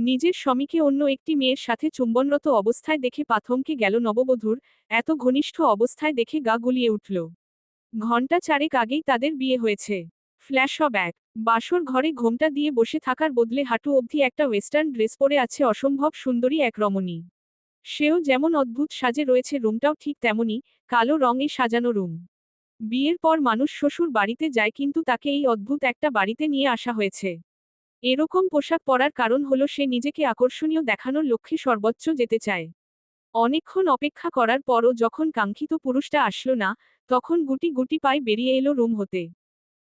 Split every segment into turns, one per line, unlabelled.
নিজের স্বামীকে অন্য একটি মেয়ের সাথে চুম্বনরত অবস্থায় দেখে পাথমকে গেল নববধূর, এত ঘনিষ্ঠ অবস্থায় দেখে গা গুলিয়ে উঠল। ঘণ্টা চারেক আগেই তাদের বিয়ে হয়েছে। ফ্ল্যাশ ফ্ল্যাশব্যাক বাসর ঘরে ঘোমটা দিয়ে বসে থাকার বদলে হাঁটু অবধি একটা ওয়েস্টার্ন ড্রেস পরে আছে অসম্ভব সুন্দরী এক রমণী। সেও যেমন অদ্ভুত সাজে রয়েছে রুমটাও ঠিক তেমনই, কালো রঙে সাজানো রুম। বিয়ের পর মানুষ শ্বশুর বাড়িতে যায় কিন্তু তাকে এই অদ্ভুত একটা বাড়িতে নিয়ে আসা হয়েছে। এরকম পোশাক পরার কারণ হলো সে নিজেকে আকর্ষণীয় দেখানোর লক্ষ্যে সর্বোচ্চ যেতে চায়। অনেকক্ষণ অপেক্ষা করার পরও যখন কাঙ্ক্ষিত পুরুষটা আসলো না, তখন গুটি গুটি পায়ে বেরিয়ে এলো রুম হতে।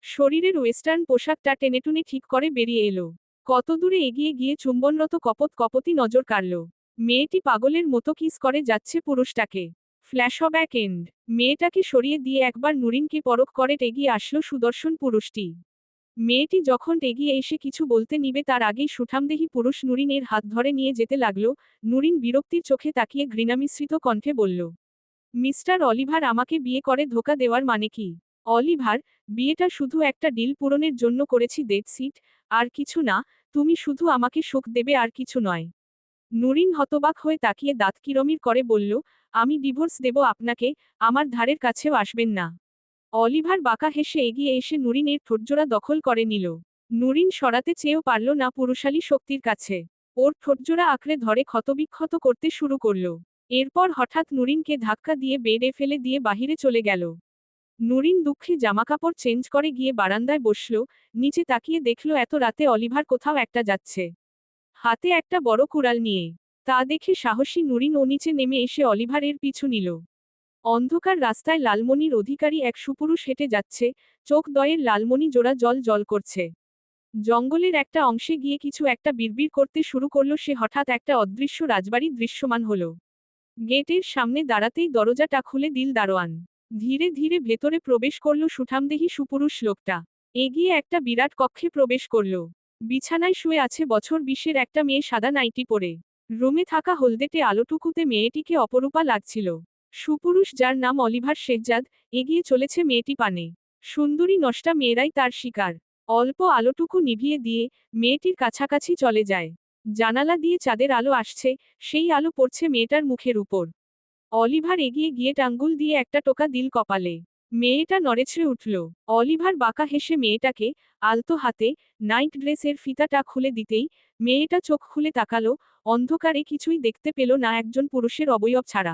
শরীরের ওয়েস্টার্ন পোশাকটা টেনেটুনে ঠিক করে বেরিয়ে এলো। কত দূরে এগিয়ে গিয়ে চুম্বনরত কপত কপতি নজর কাড়ল। মেয়েটি পাগলের মতো কিস করে যাচ্ছে পুরুষটাকে। ফ্ল্যাশ ফ্ল্যাশব্যাক এন্ড মেয়েটাকে সরিয়ে দিয়ে একবার নুরিনকে পরখ করে এগিয়ে আসলো সুদর্শন পুরুষটি। মেয়েটি যখন এগিয়ে এসে কিছু বলতে নিবে তার আগেই সুঠামদেহী পুরুষ নুরিনের হাত ধরে নিয়ে যেতে লাগল, নুরিন বিরক্তির চোখে তাকিয়ে ঘৃণামিশ্রিত কণ্ঠে বলল, মিস্টার অলিভার আমাকে বিয়ে করে ধোকা দেওয়ার মানে কি? অলিভার, বিয়েটা শুধু একটা ডিল পূরণের জন্য করেছি ডেট সিট, আর কিছু না, তুমি শুধু আমাকে সুখ দেবে আর কিছু নয়। নুরিন হতবাক হয়ে তাকিয়ে দাঁত কিরমির করে বলল, আমি ডিভোর্স দেব আপনাকে, আমার ধারের কাছেও আসবেন না। অলিভার বাঁকা হেসে এগিয়ে এসে নুরিনের ঠোঁটজোড়া দখল করে নিল। নুরিন সরাতে চেয়েও পারল না পুরুষালী শক্তির কাছে। ওর ঠোঁটজোড়া আঁকড়ে ধরে ক্ষতবিক্ষত করতে শুরু করল। এরপর হঠাৎ নুরিনকে ধাক্কা দিয়ে বেডে ফেলে দিয়ে বাহিরে চলে গেল। নুরিন দুঃখে জামাকাপড় চেঞ্জ করে গিয়ে বারান্দায় বসল, নিচে তাকিয়ে দেখল এত রাতে অলিভার কোথাও একটা যাচ্ছে। হাতে একটা বড় কুড়াল নিয়ে। তা দেখে সাহসী নুরিন ও নিচে নেমে এসে অলিভারের পিছু নিল। অন্ধকার রাস্তায় লালমণির অধিকারী এক সুপুরুষ হেঁটে যাচ্ছে, চোখ দয়ের লালমণি জোড়া জল জল করছে। জঙ্গলের একটা অংশে গিয়ে কিছু একটা বিড়বিড় করতে শুরু করল, সে হঠাৎ একটা অদৃশ্য রাজবাড়ি দৃশ্যমান হলো। গেটের সামনে দাঁড়াতেই দরজাটা খুলে দিল দারোয়ান। ধীরে ধীরে ভেতরে প্রবেশ করল সুঠামদেহী সুপুরুষ লোকটা। এগিয়ে একটা বিরাট কক্ষে প্রবেশ করল। বিছানায় শুয়ে আছে বছর বিশের একটা মেয়ে সাদা নাইটি পরে। রুমে থাকা হলদেটে আলোটুকুতে মেয়েটিকে অপরূপা লাগছিল। সুপুরুষ যার নাম অলিভার শেখজাদ এগিয়ে চলেছে মেয়েটি পানে। সুন্দরী নষ্টা মেয়েরাই তার শিকার। অল্প আলোটুকু নিভিয়ে দিয়ে মেয়েটির কাছাকাছি চলে যায়। জানালা দিয়ে চাঁদের আলো আসছে, সেই আলো পড়ছে মেয়েটার মুখের উপর। অলিভার এগিয়ে গিয়ে টাঙ্গুল দিয়ে একটা টোকা দিল কপালে। মেয়েটা নড়েছড়ে উঠল। অলিভার বাঁকা হেসে মেয়েটাকে আলতো হাতে নাইট ড্রেসের ফিতাটা খুলে দিতেই মেয়েটা চোখ খুলে তাকালো, অন্ধকারে কিছুই দেখতে পেল না একজন পুরুষের অবয়ব ছাড়া।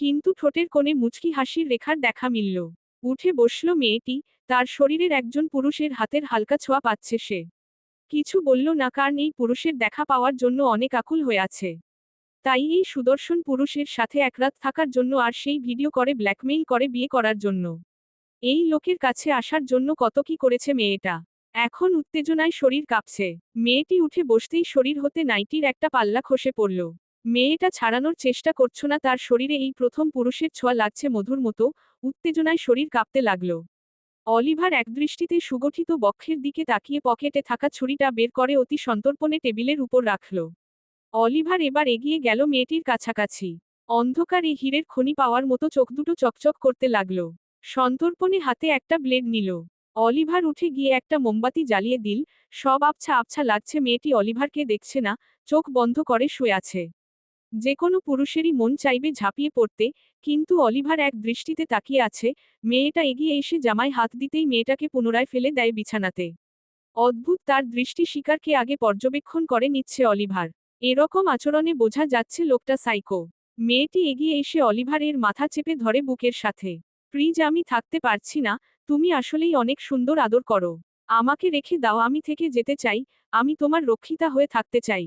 কিন্তু ঠোঁটের কোণে মুচকি হাসির রেখার দেখা মিলল। উঠে বসল মেয়েটি, তার শরীরের একজন পুরুষের হাতের হালকা ছোঁয়া পাচ্ছে সে। কিছু বলল না কারণ এই পুরুষের দেখা পাওয়ার জন্য অনেক আকুল হয়ে আছে। তাই এই সুদর্শন পুরুষের সাথে একরাত থাকার জন্য আর সেই ভিডিও করে ব্ল্যাকমেইল করে বিয়ে করার জন্য। এই লোকের কাছে আসার জন্য কত কি করেছে মেয়েটা। এখন উত্তেজনায় শরীর কাঁপছে। মেয়েটি উঠে বসতেই শরীর হতে নাইটির একটা পাল্লা খসে পড়ল। মেয়েটা ছাড়ানোর চেষ্টা করছ না, তার শরীরে এই প্রথম পুরুষের ছোঁয়া লাগছে মধুর মতো, উত্তেজনায় শরীর কাঁপতে লাগল। অলিভার একদৃষ্টিতে সুগঠিত বক্ষের দিকে তাকিয়ে পকেটে থাকা ছুরিটা বের করে অতি সন্তর্পণে টেবিলের উপর রাখল। অলিভার এবার এগিয়ে গেল মেয়েটির কাছাকাছি। অন্ধকারে হীরের খনি পাওয়ার মতো চোখ দুটো চকচক করতে লাগল। সন্তর্পণে হাতে একটা ব্লেড নিল। অলিভার উঠে গিয়ে একটা মোমবাতি জ্বালিয়ে দিল। সব আবছা আবছা লাগছে, মেয়েটি অলিভারকে দেখছে না, চোখ বন্ধ করে শুয়ে আছে। যে কোনো পুরুষেরই মন চাইবে ঝাঁপিয়ে পড়তে, কিন্তু অলিভার এক দৃষ্টিতে তাকিয়ে আছে, মেয়েটা এগিয়ে এসে জামায় হাত দিতেই মেয়েটাকে পুনরায় ফেলে দেয় বিছানাতে। অদ্ভুত তার দৃষ্টি শিকারকে আগে পর্যবেক্ষণ করে নিচ্ছে অলিভার। এরকম আচরণে বোঝা যাচ্ছে লোকটা সাইকো। মেয়েটি এগিয়ে এসে অলিভারের মাথা চেপে ধরে বুকের সাথে। প্রিজ আমি থাকতে পারছি না, তুমি আসলেই অনেক সুন্দর আদর করো। আমাকে রেখে দাও, আমি থেকে যেতে চাই, আমি তোমার রক্ষিতা হয়ে থাকতে চাই।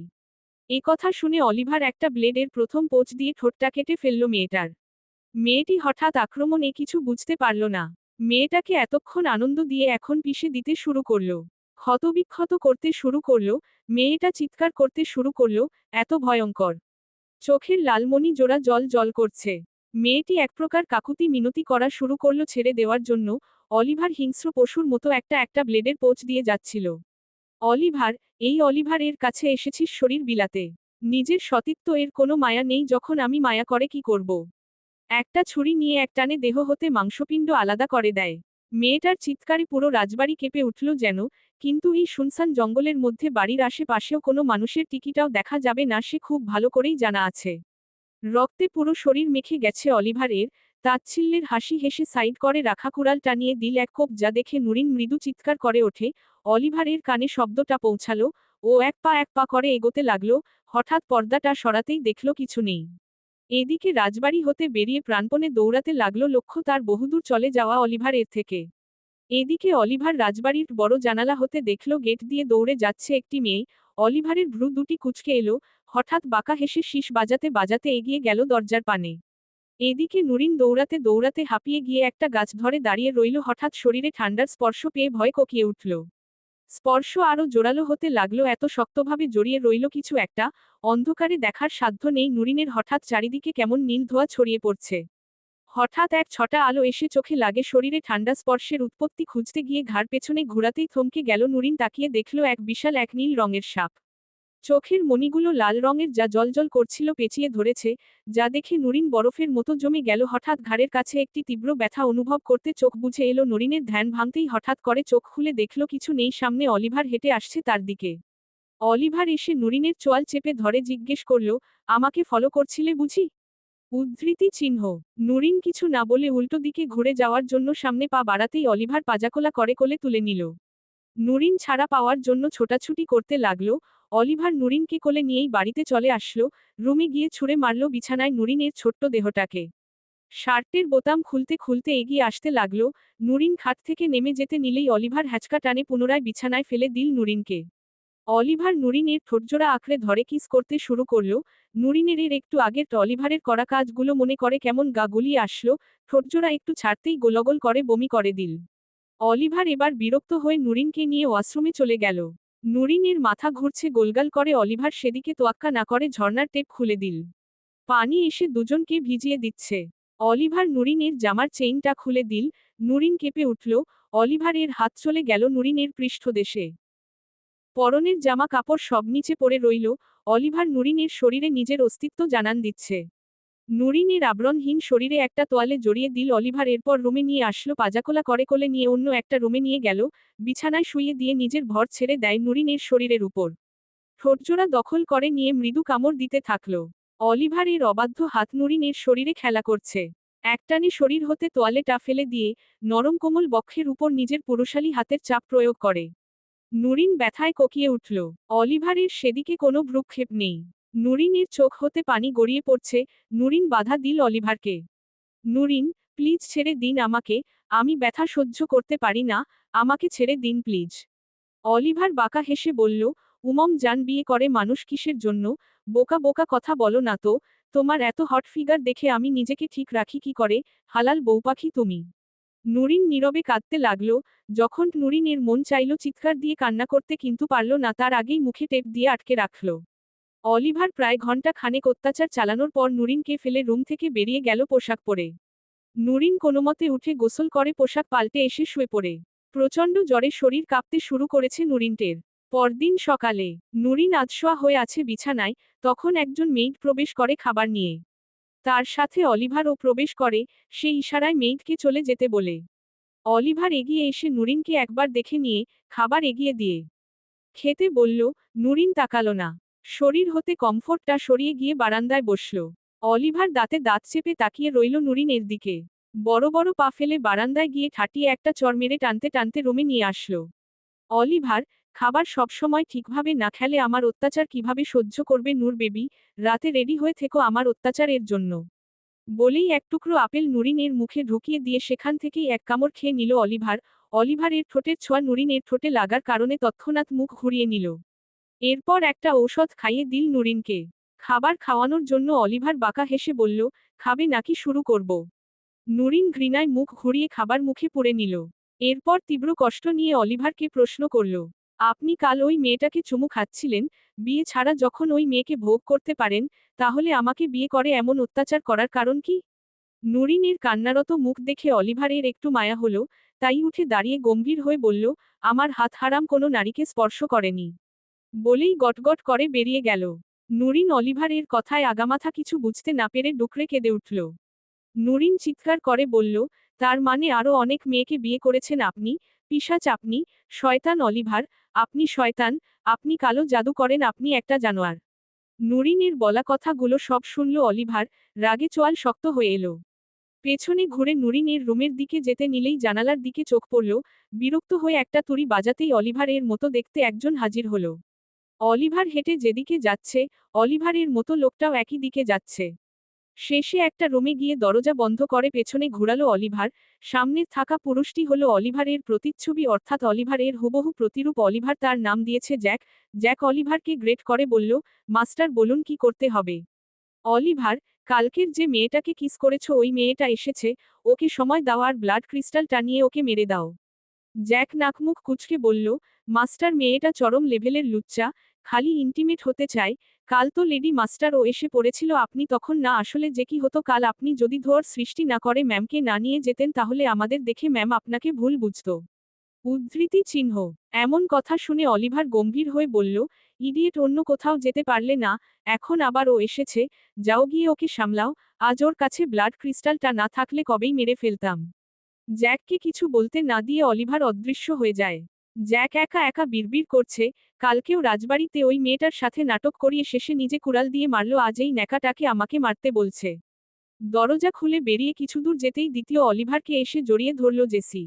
এ কথা শুনে অলিভার একটা ব্লেডের প্রথম পোচ দিয়ে ঠোঁটটা কেটে ফেলল মেয়েটার। মেয়েটি হঠাৎ আক্রমণে কিছু বুঝতে পারল না। মেয়েটাকে এতক্ষণ আনন্দ দিয়ে এখন পিষে দিতে শুরু করল। ক্ষতবিক্ষত করতে শুরু করল, মেয়েটা চিৎকার করতে শুরু করল, এত ভয়ঙ্কর। চোখের লালমণি জোড়া জল জল করছে। মেয়েটি এক প্রকার কাকুতি মিনতি করা শুরু করল ছেড়ে দেওয়ার জন্য। অলিভার হিংস্র পশুর মতো একটা একটা ব্লেডের পোচ দিয়ে যাচ্ছিল। অলিভার, এই অলিভার এর কাছে এসেছিস শরীর বিলাতে। নিজের সতীত্ব এর কোনো মায়া নেই যখন আমি মায়া করে কি করব। একটা ছুরি নিয়ে একটানে দেহ হতে মাংসপিণ্ড আলাদা করে দেয়। মেয়েটার চিৎকারে পুরো রাজবাড়ি কেঁপে উঠল যেন, কিন্তু এই শুনসান জঙ্গলের মধ্যে বাড়ির আশেপাশেও কোনো মানুষের টিকিটাও দেখা যাবে না সে খুব ভালো করেই জানা আছে। রক্তে পুরো শরীর মেখে গেছে অলিভারের তাচ্ছিল্যের হাসি হেসে সাইড করে রাখা কুড়াল টানিয়ে দিল এক কোপ যা দেখে নুরিন মৃদু চিৎকার করে ওঠে অলিভারের কানে শব্দটা পৌঁছালো, ও এক পা এক পা করে এগোতে লাগল, হঠাৎ পর্দাটা সরাতেই দেখল কিছু নেই। এদিকে রাজবাড়ি হতে বেরিয়ে প্রাণপণে দৌড়াতে লাগল লক্ষ্য তার বহুদূর চলে যাওয়া অলিভার এর থেকে। এদিকে অলিভার রাজবাড়ির বড় জানালা হতে দেখল গেট দিয়ে দৌড়ে যাচ্ছে একটি মেয়ে, অলিভারের ভ্রু দুটি কুচকে এলো, হঠাৎ বাঁকা হেসে শীষ বাজাতে বাজাতে এগিয়ে গেল দরজার পানে। এদিকে নুরিন দৌড়াতে দৌড়াতে হাঁপিয়ে গিয়ে একটা গাছ ধরে দাঁড়িয়ে রইল হঠাৎ শরীরে ঠান্ডার স্পর্শ পেয়ে ভয় কোকিয়ে উঠল। স্পর্শ আরও জোরালো হতে লাগল, এত শক্তভাবে জড়িয়ে রইল কিছু একটা, অন্ধকারে দেখার সাধ্য নেই, নুরিনের হঠাৎ চারিদিকে কেমন নীল ধোয়া ছড়িয়ে পড়ছে। হঠাৎ এক ছটা আলো এসে চোখে লাগে, শরীরে ঠান্ডা স্পর্শের উৎপত্তি খুঁজতে গিয়ে ঘাড় পেছনে ঘোরাতেই থমকে গেল, নুরিন তাকিয়ে দেখল এক বিশাল এক নীল রঙের সাপ। চোখের মণিগুলো লাল রঙের যা জলজল করছিল পেঁচিয়ে ধরেছে, যা দেখে নুরিন বরফের মতো জমে গেল। হঠাৎ ঘাড়ের কাছে একটি তীব্র ব্যথা অনুভব করতে চোখ বুঝে এলো নরিনের ধ্যান ভাঙতেই হঠাৎ করে চোখ খুলে দেখল কিছু নেই, সামনে অলিভার হেঁটে আসছে তার দিকে। অলিভার এসে নুরিনের চোয়াল চেপে ধরে জিজ্ঞেস করল, আমাকে ফলো করছিলে বুঝি? উদ্ধৃতি চিহ্ন। নুরিন কিছু না বলে উল্টো দিকে ঘুরে যাওয়ার জন্য সামনে পা বাড়াতেই অলিভার পাজাকোলা করে কোলে তুলে নিল। নুরিন ছাড়া পাওয়ার জন্য ছোটাছুটি করতে লাগল। অলিভার নুরিনকে কোলে নিয়েই বাড়িতে চলে আসলো, রুমে গিয়ে ছুঁড়ে মারল বিছানায় নুরিনের ছোট্ট দেহটাকে। শার্টের বোতাম খুলতে খুলতে এগিয়ে আসতে লাগল, নুরিন খাট থেকে নেমে যেতে নিলেই অলিভার হ্যাচকা টানে পুনরায় বিছানায় ফেলে দিল নুরিনকে। অলিভার নুরিনের ঠোঁটজোড়া আঁকড়ে ধরে কিস করতে শুরু করল, নুরিনের এর একটু আগের অলিভারের করা কাজগুলো মনে করে কেমন গা গুলিয়ে আসলো, ঠোঁটজোড়া একটু ছাড়তেই গোলগোল করে বমি করে দিল। অলিভার এবার বিরক্ত হয়ে নুরিনকে নিয়ে ওয়াশরুমে চলে গেল। নুরিনের মাথা ঘুরছে গোলগাল করে অলিভার সেদিকে তোয়াক্কা না করে ঝর্নার টেপ খুলে দিল। পানি এসে দুজনকে ভিজিয়ে দিচ্ছে। অলিভার নুরিনের জামার চেইনটা খুলে দিল। নুরিন কেঁপে উঠল। অলিভারের হাত চলে গেল নুরিনের পৃষ্ঠদেশে। পরনের জামা কাপড় সব নিচে পড়ে রইল। অলিভার নুরিনের শরীরে নিজের অস্তিত্ব জানান দিচ্ছে। নুরিনের আবরণহীন শরীরে একটা তোয়ালে জড়িয়ে দিল অলিভার, এরপর রুমে নিয়ে আসলো, পাজাকোলা করে কোলে নিয়ে অন্য একটা রুমে নিয়ে গেল, বিছানায় শুয়ে দিয়ে নিজের ভর ছেড়ে দেয় নুরিনের শরীরের উপর। ঠোঁটজোড়া দখল করে নিয়ে মৃদু কামড় দিতে থাকল। অলিভার এর অবাধ্য হাত নুরিনের শরীরে খেলা করছে। একটানে শরীর হতে তোয়ালেটা ফেলে দিয়ে নরম কোমল বক্ষের উপর নিজের পুরুষালী হাতের চাপ প্রয়োগ করে। নুরিন ব্যথায় কোকিয়ে উঠল। অলিভারের সেদিকে কোনো ভ্রুক্ষেপ নেই। নুরিনের চোখ হতে পানি গড়িয়ে পড়ছে, নুরিন বাধা দিল অলিভারকে। নুরিন, প্লিজ ছেড়ে দিন আমাকে, আমি ব্যথা সহ্য করতে পারি না, আমাকে ছেড়ে দিন প্লিজ। অলিভার বাঁকা হেসে বলল, উমম জান বিয়ে করে মানুষ কিসের জন্য? বোকা বোকা কথা বলো না তো, তোমার এত হট ফিগার দেখে আমি নিজেকে ঠিক রাখি কি করে, হালাল বউপাখি তুমি। নুরিন নীরবে কাঁদতে লাগল, যখন নুরিনের মন চাইল চিৎকার দিয়ে কান্না করতে কিন্তু পারল না, তার আগেই মুখে টেপ দিয়ে আটকে রাখল। অলিভার প্রায় ঘণ্টা খানেক অত্যাচার চালানোর পর নুরিনকে ফেলে রুম থেকে বেরিয়ে গেল পোশাক পরে। নুরিন কোনোমতে উঠে গোসল করে পোশাক পাল্টে এসে শুয়ে পড়ে। প্রচণ্ড জ্বরে শরীর কাঁপতে শুরু করেছে নুরিনটের। পরদিন সকালে নুরিন আদশোয়া হয়ে আছে বিছানায়, তখন একজন মেইড প্রবেশ করে খাবার নিয়ে। তার সাথে অলিভারও প্রবেশ করে, সে ইশারায় মেইডকে চলে যেতে বলে। অলিভার এগিয়ে এসে নুরিনকে একবার দেখে নিয়ে, খাবার এগিয়ে দিয়ে। খেতে বলল, নুরিন তাকালো না। শরীর হতে কমফোর্টটা সরিয়ে গিয়ে বারান্দায় বসল। অলিভার দাঁতে দাঁত চেপে তাকিয়ে রইল নুরিনের দিকে। বড় বড় পা ফেলে বারান্দায় গিয়ে ঠাটিয়ে একটা চর মেরে টানতে টানতে রুমে নিয়ে আসলো। অলিভার, খাবার সবসময় ঠিকভাবে না খেলে আমার অত্যাচার কীভাবে সহ্য করবে নূর বেবি, রাতে রেডি হয়ে থেকো আমার অত্যাচারের জন্য। বলেই এক টুকরো আপেল নুরিনের মুখে ঢুকিয়ে দিয়ে সেখান থেকেই এক কামড় খেয়ে নিল অলিভার। অলিভারের ঠোঁটের ছোঁয়া নুরিনের ঠোঁটে লাগার কারণে তৎক্ষণাৎ মুখ ঘুরিয়ে নিল। এরপর একটা ঔষধ খাইয়ে দিল নুরিনকে। খাবার খাওয়ানোর জন্য অলিভার বাঁকা হেসে বলল, খাবে নাকি শুরু করব? নুরিন ঘৃণায় মুখ ঘুরিয়ে খাবার মুখে পুড়ে নিল। এরপর তীব্র কষ্ট নিয়ে অলিভারকে প্রশ্ন করল, আপনি কাল ওই মেয়েটাকে চুমু খাচ্ছিলেন? বিয়ে ছাড়া যখন ওই মেয়েকে ভোগ করতে পারেন, তাহলে আমাকে বিয়ে করে এমন অত্যাচার করার কারণ কি? নুরিনের কান্নারত মুখ দেখে অলিভারের একটু মায়া হলো, তাই উঠে দাঁড়িয়ে গম্ভীর হয়ে বলল, আমার হাত হারাম কোনো নারীকে স্পর্শ করেনি। বলেই গটগট করে বেরিয়ে গেল। নুরিন অলিভারের কথায় আগামাথা কিছু বুঝতে না পেরে ডুকরে কেঁদে উঠল। নুরিন চিৎকার করে বলল, তার মানে আরও অনেক মেয়েকে বিয়ে করেছেন আপনি? পিশাচ আপনি? শয়তান অলিভার? আপনি শয়তান? আপনি কালো জাদু করেন, আপনি একটা জানোয়ার। নুরিনের বলা কথাগুলো সব শুনল অলিভার, রাগে চোয়াল শক্ত হয়ে এলো। পেছনে ঘুরে নুরিনের রুমের দিকে যেতে নিলেই জানালার দিকে চোখ পড়ল, বিরক্ত হয়ে একটা তুড়ি বাজাতেই অলিভার এর মতো দেখতে একজন হাজির হলো। অলিভার হেঁটে যেদিকে যাচ্ছে, অলিভারের মতো লোকটাও একই দিকে যাচ্ছে। শেষে একটা রুমে গিয়ে দরজা বন্ধ করে পেছনে ঘুরালো অলিভার, সামনে থাকা পুরুষটি হলো অলিভারের প্রতিচ্ছবি অর্থাৎ অলিভারের হুবহু প্রতিরূপ অলিভার তার নাম দিয়েছে জ্যাক। জ্যাক অলিভারকে গ্রেট করে বলল, মাস্টার, বলুন কি করতে হবে? অলিভার, কালকের যে মেয়েটাকে কিস করেছ, ওই মেয়েটা এসেছে, ওকে সময় দাও আর ব্লাড ক্রিস্টাল টানিয়ে ওকে মেরে দাও। জ্যাক নাকমুখ কুচকে বলল, মাস্টার, মেয়েটা চরম লেভেলের লুচ্চা, খালি ইন্টিমেট হতে চায়। কাল তো লেডি মাস্টার ও এসে পড়েছিল, আপনি তখন না, আসলে যে কি হতো কাল আপনি যদি ধোয়ার সৃষ্টি না করে ম্যামকে না নিয়ে যেতেন, তাহলে আমাদের দেখে ম্যাম আপনাকে ভুল বুঝত। উদ্ধৃতি চিহ্ন, এমন কথা শুনে অলিভার গম্ভীর হয়ে বলল, ইডিয়েট, অন্য কোথাও যেতে পারলে না, এখন আবার ও এসেছে, যাও গিয়ে ওকে সামলাও, আজ ওর কাছে ব্লাড ক্রিস্টালটা না থাকলে কবেই মেরে ফেলতাম। জ্যাককে কিছু বলতে না দিয়ে অলিভার অদৃশ্য হয়ে যায়। জ্যাক একা একা বিড়বিড় করছে, কালকেও রাজবাড়িতে ওই মেয়েটার সাথে নাটক করিয়ে শেষে নিজে কুড়াল দিয়ে মারল আজ এই ন্যাকাটাকে আমাকে মারতে বলছে। দরজা খুলে বেরিয়ে কিছুদূর যেতেই দ্বিতীয় অলিভারকে এসে জড়িয়ে ধরল জেসি।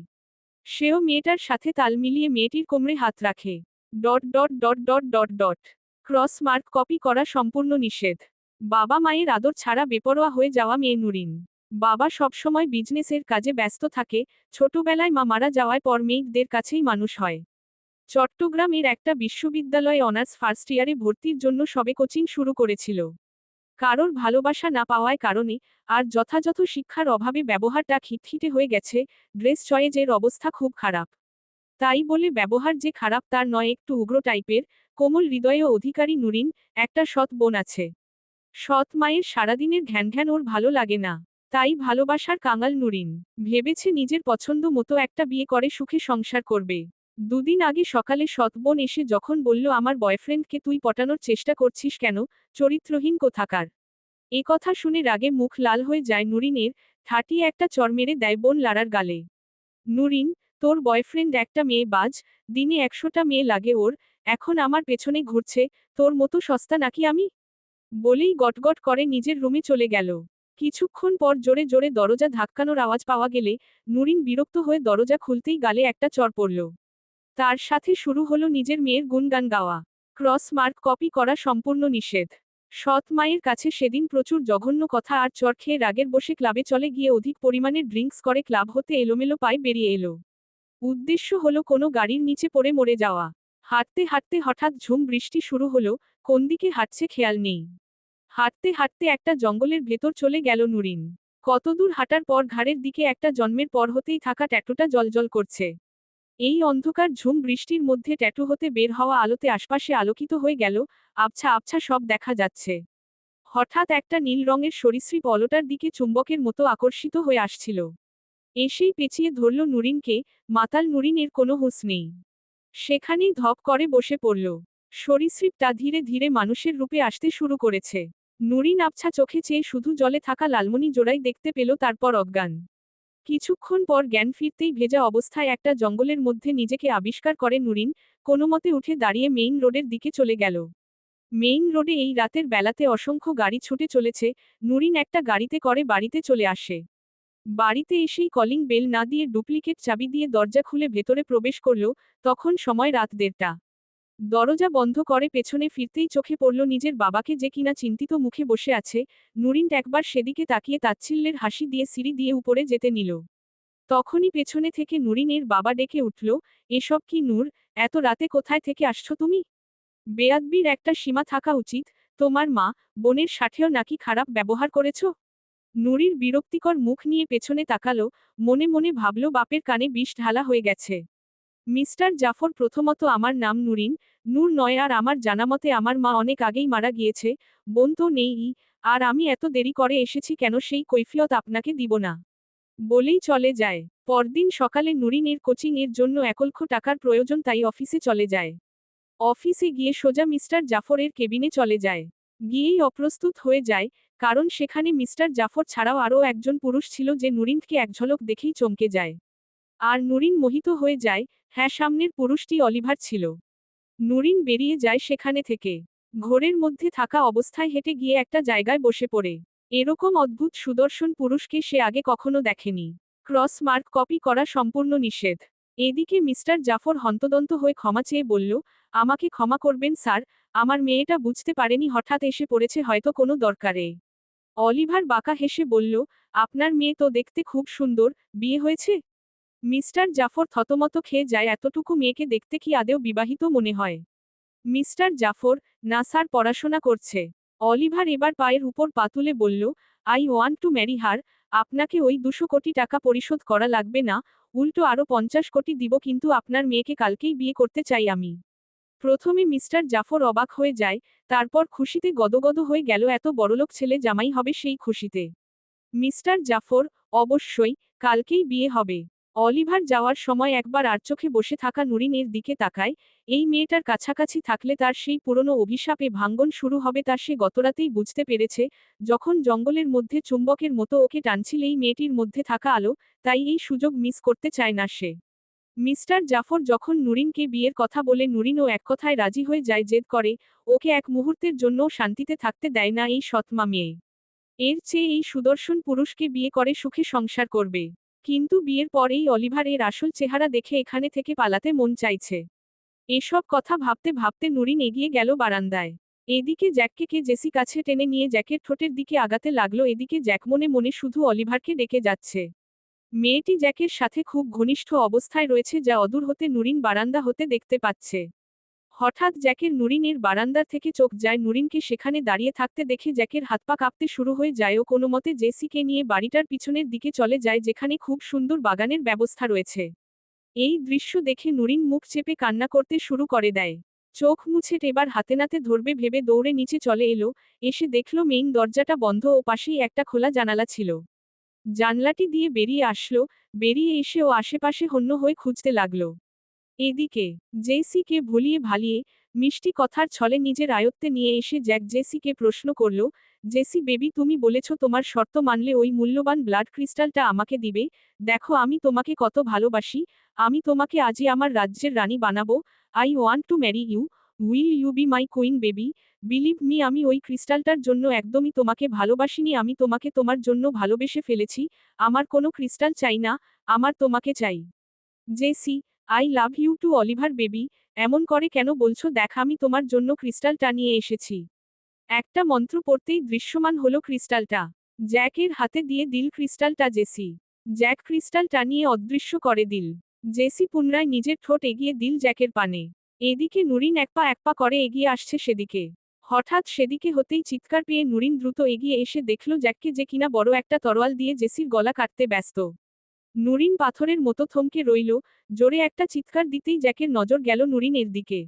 সেও মেয়েটার সাথে তাল মিলিয়ে মেয়েটির কোমরে হাত রাখে। Dot dot dot dot dot dot. Cross mark copy করা সম্পূর্ণ নিষেধ। বাবা মায়ের আদর ছাড়া বেপরোয়া হয়ে যাওয়া মেয়ে নুরিন। বাবা সবসময় বিজনেসের কাজে ব্যস্ত থাকে, ছোটবেলায় মা মারা যাওয়ায় পর মেয়েদের কাছেই মানুষ হয়। চট্টগ্রামের একটা বিশ্ববিদ্যালয়ে অনার্স ফার্স্ট ইয়ারে ভর্তির জন্য সবে কোচিং শুরু করেছিল। কারোর ভালোবাসা না পাওয়ার কারণে আর যথাযথ শিক্ষার অভাবে ব্যবহারটা খিটখিটে হয়ে গেছে, ড্রেস চয়েজের অবস্থা খুব খারাপ। তাই বলে ব্যবহার যে খারাপ তার নয়, একটু উগ্র টাইপের, কোমল হৃদয় অধিকারী নুরিন, একটা সৎ বোন আছে। সৎ মায়ের সারাদিনের ঘ্যান ঘ্যান ওর ভালো লাগে না। তাই ভালোবাসার কাঙাল নুরিন, ভেবেছে নিজের পছন্দ মতো একটা বিয়ে করে সুখে সংসার করবে। দুদিন আগে সকালে সৎবোন এসে যখন বলল, আমার বয়ফ্রেন্ডকে তুই পটানোর চেষ্টা করছিস কেন? চরিত্রহীন কোথাকার? এ কথা শুনে রাগে মুখ লাল হয়ে যায় নুরিনের ঠাটিয়ে একটা চর মেরে দেয় বোন লারার গালে। নুরিন, তোর বয়ফ্রেন্ড একটা মেয়ে বাজ, দিনে একশোটা মেয়ে লাগে ওর, এখন আমার পেছনে ঘুরছে, তোর মতো সস্তা নাকি আমি? বলেই গটগট করে নিজের রুমে চলে গেল। কিছুক্ষণ পর জোরে জোরে দরজা ধাক্কানোর আওয়াজ পাওয়া গেলে নুরিন বিরক্ত হয়ে দরজা খুলতেই গালে একটা চর পড়ল। তার সাথে শুরু হলো নিজের মেয়ের গুনগান গাওয়া। ক্রস মার্ক কপি করা সম্পূর্ণ নিষেধ। সৎ মায়ের কাছে সেদিন প্রচুর জঘন্য কথা আর চর খেয়ে রাগের বসে ক্লাবে চলে গিয়ে অধিক পরিমাণে ড্রিঙ্কস করে ক্লাব হতে এলোমেলো পায়ে বেরিয়ে এলো। উদ্দেশ্য হলো কোনো গাড়ির নিচে পড়ে মরে যাওয়া। হাঁটতে হাঁটতে হঠাৎ ঝুম বৃষ্টি শুরু হলো, কোন দিকে হাঁটছে খেয়াল নেই। হাঁটতে হাঁটতে একটা জঙ্গলের ভেতর চলে গেল নুরিন। কতদূর হাঁটার পর ঘাড়ের দিকে একটা জন্মের পর হতেই থাকা ট্যাটুটা জলজল করছে। এই অন্ধকার ঝুম বৃষ্টির মধ্যে ট্যাটু হতে বের হওয়া আলোতে আশপাশে আলোকিত হয়ে গেল, আবছা আবছা সব দেখা যাচ্ছে। হঠাৎ একটা নীল রঙের সরীসৃপ অলটার দিকে চুম্বকের মতো আকর্ষিত হয়ে আসছিল। এসেই পেঁচিয়ে ধরল নুরিনকে, মাতাল নুরিনের কোনো হুঁস নেই। সেখানেই ধপ করে বসে পড়ল। সরীসৃপটা ধীরে ধীরে মানুষের রূপে আসতে শুরু করেছে। নুরিন আবছা চোখে চেয়ে শুধু জলে থাকা লালমনি জোড়াই দেখতে পেল তারপর অজ্ঞান। কিছুক্ষণ পর জ্ঞান ফিরতেই ভেজা অবস্থায় একটা জঙ্গলের মধ্যে নিজেকে আবিষ্কার করে নুরিন কোনোমতে উঠে দাঁড়িয়ে মেইন রোডের দিকে চলে গেল। মেইন রোডে এই রাতের বেলাতে অসংখ্য গাড়ি ছুটে চলেছে, নুরিন একটা গাড়িতে করে বাড়িতে চলে আসে। বাড়িতে এসেই কলিং বেল না দিয়ে ডুপ্লিকেট চাবি দিয়ে দরজা খুলে ভেতরে প্রবেশ করল, তখন সময় রাত দেড়টা। দরজা বন্ধ করে পেছনে ফিরতেই চোখে পড়ল নিজের বাবাকে যে কিনা চিন্তিত মুখে বসে আছে। নুরিন একবার সেদিকে তাকিয়ে তাচ্ছিল্যের হাসি দিয়ে সিঁড়ি দিয়ে উপরে যেতে নিল। তখনই পেছনে থেকে নুরিনের বাবা ডেকে উঠল, এসব কি নূর? এত রাতে কোথায় থেকে আসছো তুমি? বেয়াদবির একটা সীমা থাকা উচিত। তোমার মা, বোনের সাথেও নাকি খারাপ ব্যবহার করেছ? নুরির বিরক্তিকর মুখ নিয়ে পেছনে তাকালো, মনে মনে ভাবল, বাপের কানে বিষ ঢালা হয়ে গেছে। মিস্টার জাফর প্রথমত আমার নাম নুরিন নূর নয়, আর আমার জানামতে আমার মা অনেক আগেই মারা গিয়েছে। বোন তো নেই, আর আমি এত দেরি করে এসেছি কেন সেই কৈফিয়ত আপনাকে দিব না? বলেই চলে যায়। পরদিন সকালে নুরিনের কোচিং এর জন্য একলক্ষ টাকার প্রয়োজন তাই অফিসে চলে যায়। অফিসে গিয়ে সোজা মিস্টার জাফরের কেবিনে চলে যায়। গিয়েই অপ্রস্তুত হয়ে যায়, কারণ সেখানে মিস্টার জাফর ছাড়াও আরও একজন পুরুষ ছিল যে নুরিনকে এক ঝলক দেখেই চমকে যায়। আর নুরিন মোহিত হয়ে যায় হ্যাঁ সামনের পুরুষটি অলিভার ছিল। নুরিন বেরিয়ে যায় সেখানে থেকে। ঘোরের মধ্যে থাকা অবস্থায় হেঁটে গিয়ে একটা জায়গায় বসে পড়ে। এরকম অদ্ভুত সুদর্শন পুরুষকে সে আগে কখনো দেখেনি। ক্রস মার্ক কপি করা সম্পূর্ণ নিষেধ। এদিকে মিস্টার জাফর হন্তদন্ত হয়ে ক্ষমা চেয়ে বলল, আমাকে ক্ষমা করবেন, স্যার। আমার মেয়েটা বুঝতে পারেনি, হঠাৎ এসে পড়েছে, হয়তো কোনো দরকারে। অলিভার বাঁকা হেসে বলল, আপনার মেয়ে তো দেখতে খুব সুন্দর, বিয়ে হয়েছে? মিস্টার জাফর থতমত খেয়ে যায়, এতটুকু মেয়েকে দেখতে কি আদেও বিবাহিত মনে হয়? মিস্টার জাফর না স্যার পড়াশোনা করছে। অলিভার এবার পায়ের উপর পাতুলে বলল, I want to marry her, আপনাকে ওই দুশো কোটি টাকা পরিশোধ করা লাগবে না, উল্টো আরও পঞ্চাশ কোটি দিব, কিন্তু আপনার মেয়েকে কালকেই বিয়ে করতে চাই আমি। প্রথমে মিস্টার জাফর অবাক হয়ে যায়, তারপর খুশিতে গদগদ হয়ে গেল, এত বড়লোক ছেলে জামাই হবে সেই খুশিতে। মিস্টার জাফর, অবশ্যই, কালকেই বিয়ে হবে। অলিভার যাওয়ার সময় একবার আর চোখে বসে থাকা নুরিনের দিকে তাকায়, এই মেয়েটার কাছাকাছি থাকলে তার সেই পুরনো অভিশাপে ভাঙ্গন শুরু হবে তা সে গতরাতেই বুঝতে পেরেছে, যখন জঙ্গলের মধ্যে চুম্বকের মতো ওকে টানছিল এই মেয়েটির মধ্যে থাকা আলো, তাই এই সুযোগ মিস করতে চায় না সে। মিস্টার জাফর যখন নুরিনকে বিয়ের কথা বলে নুরিনও এক কথায় রাজি হয়ে যায় জেদ করে, ওকে এক মুহূর্তের জন্যও শান্তিতে থাকতে দেয় না এই সৎমা মেয়ে। এর চেয়ে এই সুদর্শন পুরুষকে বিয়ে করে সুখে সংসার করবে। কিন্তু বিয়ের পরেই অলিভার এর আসল চেহারা দেখে এখানে থেকে পালাতে মন চাইছে। এসব কথা ভাবতে ভাবতে নুরিন এগিয়ে গেল বারান্দায়। এদিকে জ্যাককে কে জেসি কাছে টেনে নিয়ে জ্যাকের ঠোঁটের দিকে আগাতে লাগল, এদিকে জ্যাক মনে মনে শুধু অলিভারকে ডেকে যাচ্ছে। মেয়েটি জ্যাকের সাথে খুব ঘনিষ্ঠ অবস্থায় রয়েছে যা অদূর হতে নুরিন বারান্দা হতে দেখতে পাচ্ছে। হঠাৎ জ্যাকের নুরিনের বারান্দার থেকে চোখ যায় নুরিনকে সেখানে দাঁড়িয়ে থাকতে দেখে জ্যাকের হাত পা কাঁপতে শুরু হয়ে যায় ও কোনো মতে জেসিকে নিয়ে বাড়িটার পিছনের দিকে চলে যায় যেখানে খুব সুন্দর বাগানের ব্যবস্থা রয়েছে। এই দৃশ্য দেখে নুরিন মুখ চেপে কান্না করতে শুরু করে দেয়। চোখ মুছে এবার হাতে নাতে ধরবে ভেবে দৌড়ে নিচে চলে এলো, এসে দেখল মেইন দরজাটা বন্ধ ও পাশেই একটা খোলা জানালা ছিল। জানলাটি দিয়ে বেরিয়ে আসলো, বেরিয়ে এসে ও আশেপাশে হন্য হয়ে খুঁজতে লাগল। এদিকে জেসিকে ভুলিয়ে ভালিয়ে, মিষ্টি কথার ছলে নিজের আয়ত্তে নিয়ে এসে জ্যাক জেসিকে প্রশ্ন করল জেসি বেবি, তুমি বলেছ তোমার শর্ত মানলে ওই মূল্যবান ব্লাড ক্রিস্টালটা আমাকে দিবে, দেখো আমি তোমাকে কত ভালোবাসি, আমি তোমাকে আজই আমার রাজ্যের রানী বানাবো, I want to marry you, will you be my queen baby, believe me আমি ওই ক্রিস্টালটার জন্য একদমই তোমাকে ভালোবাসিনি, আমি তোমাকে তোমার জন্য ভালোবেসে ফেলেছি, আমার কোনো ক্রিস্টাল চাই না, আমার তোমাকে চাই। Jessie I love you too Oliver baby, এমন করে কেন বলছো, দেখ আমি তোমার জন্য ক্রিস্টালটা নিয়ে এসেছি। একটা মন্ত্র পড়তেই দৃশ্যমান হলো ক্রিস্টালটা জ্যাকের হাতে দিয়ে দিল ক্রিস্টালটা জেসি। জ্যাক ক্রিস্টালটা নিয়ে অদৃশ্য করে দিল। জেসি পুনরায় নিজের ঠোঁট এগিয়ে দিল জ্যাকের পানে। এদিকে নুরিন এক পা এক পা করে এগিয়ে আসছে সেদিকে। হঠাৎ সেদিকে হতেই চিৎকার পেয়ে নুরিন দ্রুত এগিয়ে এসে দেখল জ্যাককে যে কিনা বড় একটা তরোয়াল দিয়ে জেসির গলা কাটতে ব্যস্ত। নুরিন পাথরের মতো থমকে রইল, জোরে একটা চিৎকার দিতেই জ্যাকের নজর গেল নুরিনের দিকে।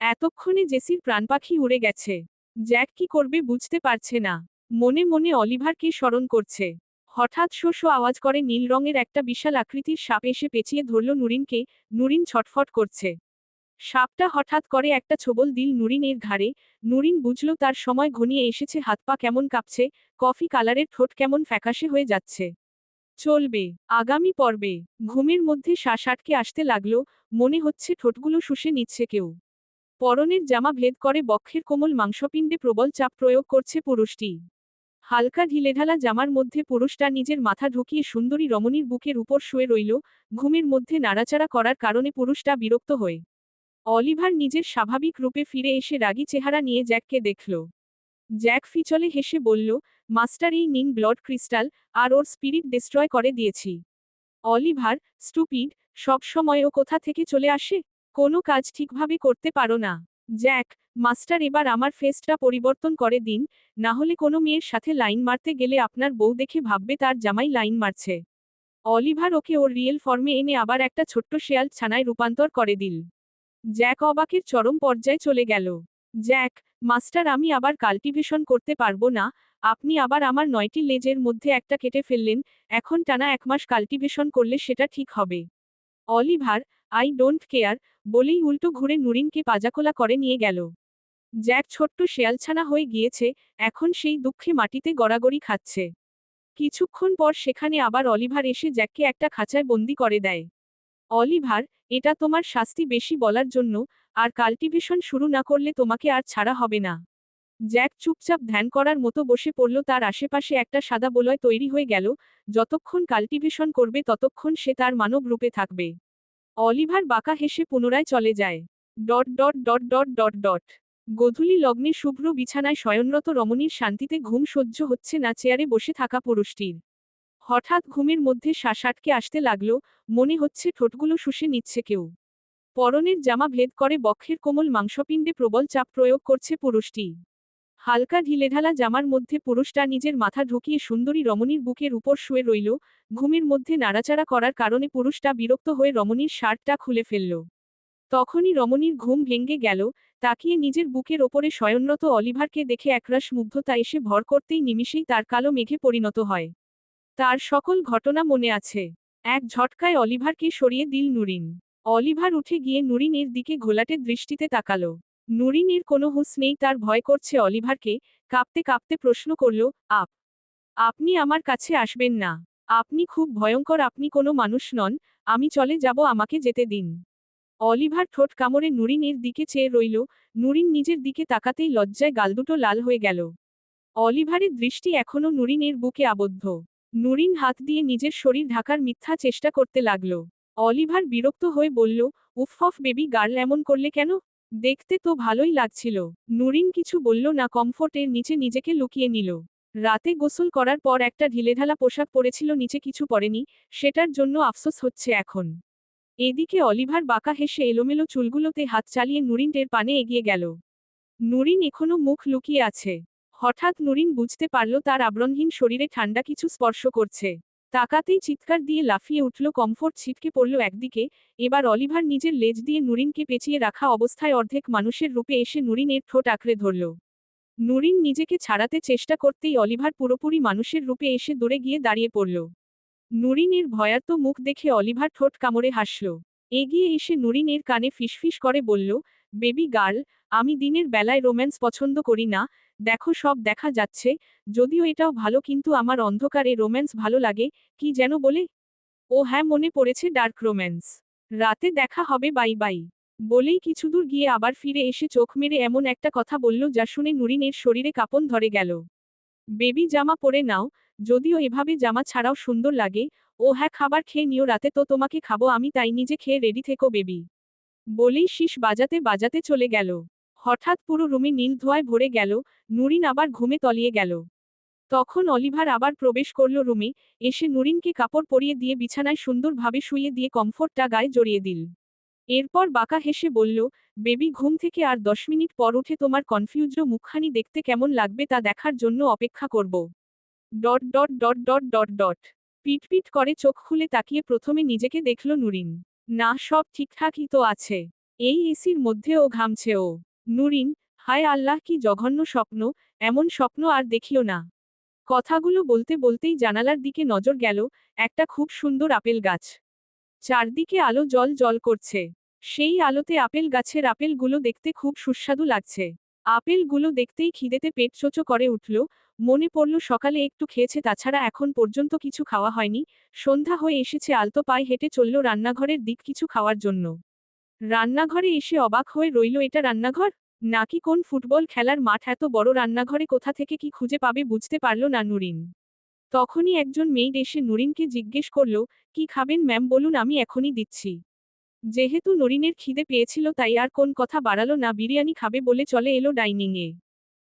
এতক্ষণে জেসির প্রাণপাখি উড়ে গেছে। জ্যাক কি করবে বুঝতে পারছে না। মনে মনে অলিভারকে স্মরণ করছে। হঠাৎ শোষ আওয়াজ করে নীল রঙের একটা বিশাল আকৃতির সাপ এসে পেঁচিয়ে ধরল নুরিনকে, নুরিন ছটফট করছে। সাপটা হঠাৎ করে একটা ছবল দিল নুরিনের ঘাড়ে। নুরিন বুঝল তার সময় ঘনিয়ে এসেছে, হাত পা কেমন কাঁপছে, কফি কালারের ঠোঁট কেমন ফ্যাকাশে হয়ে যাচ্ছে। চলবে, আগামী পর্বে। ঘুমের মধ্যে শ্বাস আটকে আসতে লাগল, মনে হচ্ছে ঠোঁটগুলো শুষে নিচ্ছে কেউ। পরনের জামা ভেদ করে বক্ষের কোমল মাংসপিণ্ডে প্রবল চাপ প্রয়োগ করছে পুরুষটি। হালকা ঢিলেঢালা জামার মধ্যে পুরুষটা নিজের মাথা ঢুকিয়ে সুন্দরী রমণীর বুকের উপর শুয়ে রইল, ঘুমের মধ্যে নাড়াচাড়া করার কারণে পুরুষটা বিরক্ত হয়ে অলিভার নিজের স্বাভাবিক রূপে ফিরে এসে রাগী চেহারা নিয়ে জ্যাককে দেখল। জ্যাক ফিচলে হেসে বলল মাস্টার নিন ব্লড ক্রিস্টাল আর ওর স্পিরিট ডিস্ট্রয় করে দিয়েছি। অলিভার, স্টুপিড, সব সময় ও কোথা থেকে চলে আসে? কোনো কাজ ঠিকভাবে করতে পারো না। জ্যাক, মাস্টার এবার আমার ফেসটা পরিবর্তন করে দিন, না হলে কোনো মেয়ের সাথে লাইন মারতে গেলে আপনার বউ দেখে ভাববে তার জামাই লাইন মারছে। অলিভার ওকে ওর রিয়েল ফর্মে এনে আবার একটা ছোট্ট শেয়াল ছানায় রূপান্তর করে দিল। জ্যাক অবাকের চরম পর্যায়ে চলে গেল। জ্যাক মাস্টার, আমি আবার কাল্টিভেশন করতে পারব না। আপনি আবার আমার নয়টি লেজের মধ্যে একটা কেটে ফেললেন, এখন টানা এক মাস কাল্টিভেশন করলে সেটা ঠিক হবে। অলিভার, আই ডোন্ট কেয়ার, বলেই উল্টো ঘুরে নুরিনকে পাজাকোলা করে নিয়ে গেল। জ্যাক ছোট্ট শেয়ালছানা হয়ে গিয়েছে, এখন সেই দুঃখে মাটিতে গড়াগড়ি খাচ্ছে। কিছুক্ষণ পর সেখানে আবার অলিভার এসে জ্যাককে একটা খাঁচায় বন্দি করে দেয়। অলিভার, এটা তোমার শাস্তি বেশি বলার জন্য, আর কাল্টিভেশন শুরু না করলে তোমাকে আর ছাড়া হবে না। জ্যাক চুপচাপ ধ্যান করার মতো বসে পড়ল, তার আশেপাশে একটা সাদা বলয় তৈরি হয়ে গেল, যতক্ষণ কাল্টিভেশন করবে ততক্ষণ সে তার মানব রূপে থাকবে। অলিভার বাঁকা হেসে পুনরায় চলে যায়। Dot dot dot dot dot dot. গধূলি লগ্নে শুভ্র বিছানায় শয়নরত রমণীর শান্তিতে ঘুম সহ্য হচ্ছে না, চেয়ারে বসে থাকা পুরুষটির। হঠাৎ ঘুমের মধ্যে শ্বাস আটকে আসতে লাগল, মনে হচ্ছে ঠোঁটগুলো শুষে নিচ্ছে কেউ। পরনের জামা ভেদ করে বক্ষের কোমল মাংসপিণ্ডে প্রবল চাপ প্রয়োগ করছে পুরুষটি। হালকা ঢিলেঢালা জামার মধ্যে পুরুষটা নিজের মাথা ঢুকিয়ে সুন্দরী রমণীর বুকের উপর শুয়ে রইল, ঘুমের মধ্যে নাড়াচাড়া করার কারণে পুরুষটা বিরক্ত হয়ে রমণীর শার্টটা খুলে ফেলল। তখনই রমণীর ঘুম ভেঙে গেল, তাকিয়ে নিজের বুকের ওপরে শয়নরত অলিভারকে দেখে একরাশ মুগ্ধতা এসে ভর করতেই নিমিষেই তার কালো মেঘে পরিণত হয়। তার সকল ঘটনা মনে আছে। এক ঝটকায় অলিভারকে সরিয়ে দিল নুরিন। অলিভার উঠে গিয়ে নুরিনের দিকে ঘোলাটে দৃষ্টিতে তাকালো। নুরিনের কোনো হুঁশ নেই, তার ভয় করছে অলিভারকে। কাঁপতে কাঁপতে প্রশ্ন করল, আপ, আপনি আমার কাছে আসবেন না। আপনি খুব ভয়ঙ্কর, আপনি কোনো মানুষ নন। আমি চলে যাব, আমাকে যেতে দিন। অলিভার ঠোঁট কামড়ে নুরিনের দিকে চেয়ে রইল। নুরিন নিজের দিকে তাকাতেই লজ্জায় গালদুটো লাল হয়ে গেল। অলিভারের দৃষ্টি এখনও নুরিনের বুকে আবদ্ধ। নুরিন হাত দিয়ে নিজের শরীর ঢাকার মিথ্যা চেষ্টা করতে লাগল। অলিভার বিরক্ত হয়ে বলল, উফ, অফ, বেবি গার্ল এমন করলে কেন? দেখতে তো ভালোই লাগছিল। নুরিন কিছু বলল না, কমফোর্টের নিচে নিজেকে লুকিয়ে নিল। রাতে গোসল করার পর একটা ঢিলেঢালা পোশাক পরেছিল, নিচে কিছু পরেনি, সেটার জন্য আফসোস হচ্ছে এখন। এদিকে অলিভার বাঁকা হেসে এলোমেলো চুলগুলোতে হাত চালিয়ে নুরিনের পানে এগিয়ে গেল। নুরিন এখনও মুখ লুকিয়ে আছে। হঠাৎ নুরিন বুঝতে পারল তার আবরণহীন শরীরে ঠান্ডা কিছু স্পর্শ করছে। তাকাতেই চিৎকার দিয়ে লাফিয়ে উঠল, কমফোর্ট ছিটকে পড়ল একদিকে। এবার অলিভার নিজের লেজ দিয়ে নুরিনকে পেঁচিয়ে রাখা অবস্থায় অর্ধেক মানুষের রূপে এসে নুরিনের ঠোঁট আঁকড়ে ধরল। নুরিন নিজেকে ছাড়াতে চেষ্টা করতেই অলিভার পুরোপুরি মানুষের রূপে এসে দূরে গিয়ে দাঁড়িয়ে পড়ল। নুরিনের ভয়ার্ত মুখ দেখে অলিভার ঠোঁট কামড়ে হাসল। এগিয়ে এসে নুরিনের কানে ফিসফিস করে বলল, বেবি গার্ল, আমি দিনের বেলায় রোম্যান্স পছন্দ করি না দেখো, সব দেখা যাচ্ছে। যদিও এটাও ভালো, কিন্তু আমার অন্ধকারে রোম্যান্স ভালো লাগে, কি যেন বলে? ও হ্যাঁ মনে পড়েছে ডার্ক রোম্যান্স। রাতে দেখা হবে, বাই বাই। বলেই কিছুদূর গিয়ে আবার ফিরে এসে চোখ মেরে এমন একটা কথা বলল, যা শুনে নুরিনের শরীরে কাপন ধরে গেল। বেবি, জামা পরে নাও। যদিও এভাবে জামা ছাড়াও সুন্দর লাগে। ও হ্যাঁ খাবার খেয়ে নিও, রাতে তো তোমাকে খাব, আমি তাই নিজে খেয়ে রেডি থেকো, বেবি। বলেই শীষ বাজাতে বাজাতে চলে গেল। হঠাৎ পুরো রুমে নীল ধোয়ায় ভরে গেল, নুরিন আবার ঘুমে তলিয়ে গেল। তখন অলিভার আবার প্রবেশ করল রুমে, এসে নুরিনকে কাপড় পরিয়ে দিয়ে বিছানায় সুন্দরভাবে শুয়ে দিয়ে কমফোর্টটা গায়ে জড়িয়ে দিল। এরপর বাঁকা হেসে বলল, বেবি, ঘুম থেকে আর দশ মিনিট পর উঠে তোমার কনফিউজ্ড মুখখানি দেখতে কেমন লাগবে তা দেখার জন্য অপেক্ষা করব। Dot dot dot dot dot dot. পিট পিট করে চোখ খুলে তাকিয়ে প্রথমে নিজেকে দেখল নুরিন। না, সব ঠিকঠাকই তো আছে। এই এসির মধ্যে ও ঘামছে ও। নুরিন, হায় আল্লাহ, কি জঘন্য স্বপ্ন, এমন স্বপ্ন আর দেখিও না। কথাগুলো বলতে বলতেই জানালার দিকে নজর গেল একটা খুব সুন্দর আপেল গাছ। চারদিকে আলো জল জল করছে। সেই আলোতে আপেল গাছের আপেলগুলো দেখতে খুব সুস্বাদু লাগছে। আপেলগুলো দেখতেই খিদেতে পেট চোচো করে উঠল, মনে পড়ল সকালে একটু খেয়েছে, তাছাড়া এখন পর্যন্ত কিছু খাওয়া হয়নি, সন্ধ্যা হয়ে এসেছে, আলতো পায়ে হেঁটে চলল রান্নাঘরের দিক কিছু খাওয়ার জন্য। রান্নাঘরে এসে অবাক হয়ে রইল, এটা রান্নাঘর? নাকি কোন ফুটবল খেলার মাঠ এত বড়? রান্নাঘরে কোথা থেকে কি খুঁজে পাবে? বুঝতে পারল না নুরিন। তখনই একজন মেয়েড এসে নুরিনকে জিজ্ঞেস করল, কি খাবেন ম্যাম? বলুন, আমি এখনই দিচ্ছি। যেহেতু নরিনের খিদে পেয়েছিল, তাই আর কোন কথা বাড়ালো না। বিরিয়ানি খাবে বলে চলে এলো ডাইনিংয়ে।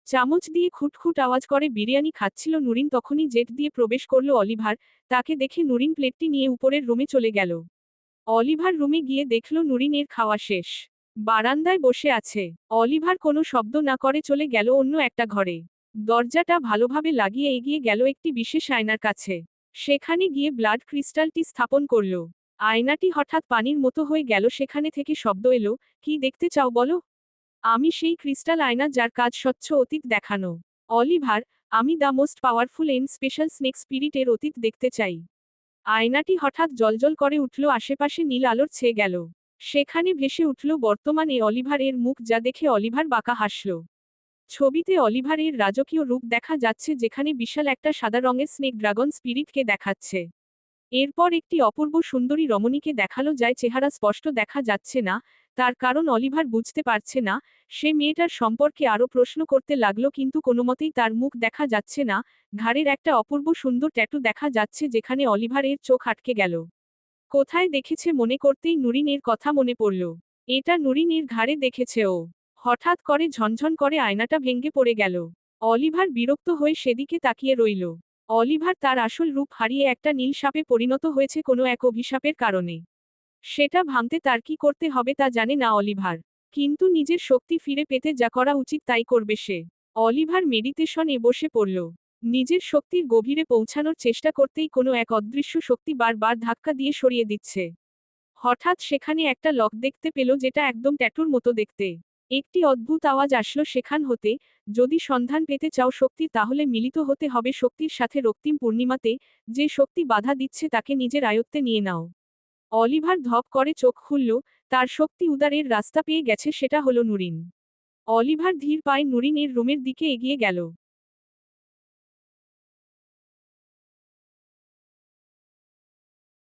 চামচ দিয়ে খুটখুট আওয়াজ করে বিরিয়ানি খাচ্ছিল নুরিন, তখনই জেট দিয়ে প্রবেশ করল অলিভার। তাকে দেখে নুরিন প্লেটটি নিয়ে উপরের রুমে চলে গেল। অলিভার রুমে গিয়ে দেখল নুরিনের খাওয়া শেষ। বারান্দায় বসে আছে। অলিভার কোনো শব্দ না করে চলে গেল অন্য একটা ঘরে। দরজাটা ভালোভাবে লাগিয়ে এগিয়ে গেল একটি বিশেষ আয়নার কাছে। সেখানে গিয়ে ব্লাড ক্রিস্টালটি স্থাপন করল। আয়নাটি হঠাৎ পানির মতো হয়ে গেল, সেখানে থেকে শব্দ এলো, কি দেখতে চাও বলো? আমি সেই ক্রিস্টাল আয়না যার কাজ স্বচ্ছ অতীত দেখানো। অলিভার, আমি the most powerful and special snake স্পিরিটের অতীত দেখতে চাই। আয়নাটি হঠাৎ জলজল করে উঠল, আশেপাশে নীল আলোর ছেয়ে গেল। সেখানে ভেসে উঠল বর্তমানে অলিভারের মুখ যা দেখে অলিভার বাঁকা হাসল। ছবিতে অলিভারের রাজকীয় রূপ দেখা যাচ্ছে যেখানে বিশাল একটা সাদা রঙের স্নেক ড্রাগন স্পিরিটকে দেখাচ্ছে। এরপর একটি অপূর্ব সুন্দরী রমণীকে দেখাল যায় চেহারা স্পষ্ট দেখা যাচ্ছে না, তার কারণ অলিভার বুঝতে পারছে না, সে মেয়েটার সম্পর্কে আরও প্রশ্ন করতে লাগল কিন্তু কোনোমতেই তার মুখ দেখা যাচ্ছে না, ঘাড়ের একটা অপূর্ব সুন্দর ট্যাটু দেখা যাচ্ছে যেখানে অলিভারের চোখ আটকে গেল। কোথায় দেখেছে মনে করতেই নুরিনের কথা মনে পড়ল। এটা নুরিনের ঘাড়ে দেখেছে ও। হঠাৎ করে ঝনঝন করে আয়নাটা ভেঙ্গে পড়ে গেল। অলিভার বিরক্ত হয়ে সেদিকে তাকিয়ে রইল। অলিভার তার আসল রূপ হারিয়ে একটা নীল সাপে পরিণত হয়েছে কোনো এক অভিশাপের কারণে। সেটা ভাঙতে তার কি করতে হবে তা জানে না অলিভার। কিন্তু নিজের শক্তি ফিরে পেতে যা করা উচিত তাই করবে সে। অলিভার মেডিটেশনে বসে পড়ল। নিজের শক্তির গভীরে পৌঁছানোর চেষ্টা করতেই কোনো এক অদৃশ্য শক্তি বারবার ধাক্কা দিয়ে সরিয়ে দিচ্ছে। হঠাৎ সেখানে একটা লক দেখতে পেল যেটা একদম ট্যাটুর মতো দেখতে। একটি অদ্ভুত আওয়াজ আসলো সেখান হতে, যদি সন্ধান পেতে চাও শক্তি তাহলে মিলিত হতে হবে শক্তির সাথে রক্তিম পূর্ণিমাতে, যে শক্তি বাধা দিচ্ছে তাকে নিজের আয়ত্তে নিয়ে নাও। অলিভার ধপ করে চোখ খুলল, তার শক্তি উদারের রাস্তা পেয়ে গেছে সেটা হলো নুরিন। অলিভার ধীর পায়ে নুরিনের রুমের দিকে এগিয়ে গেল।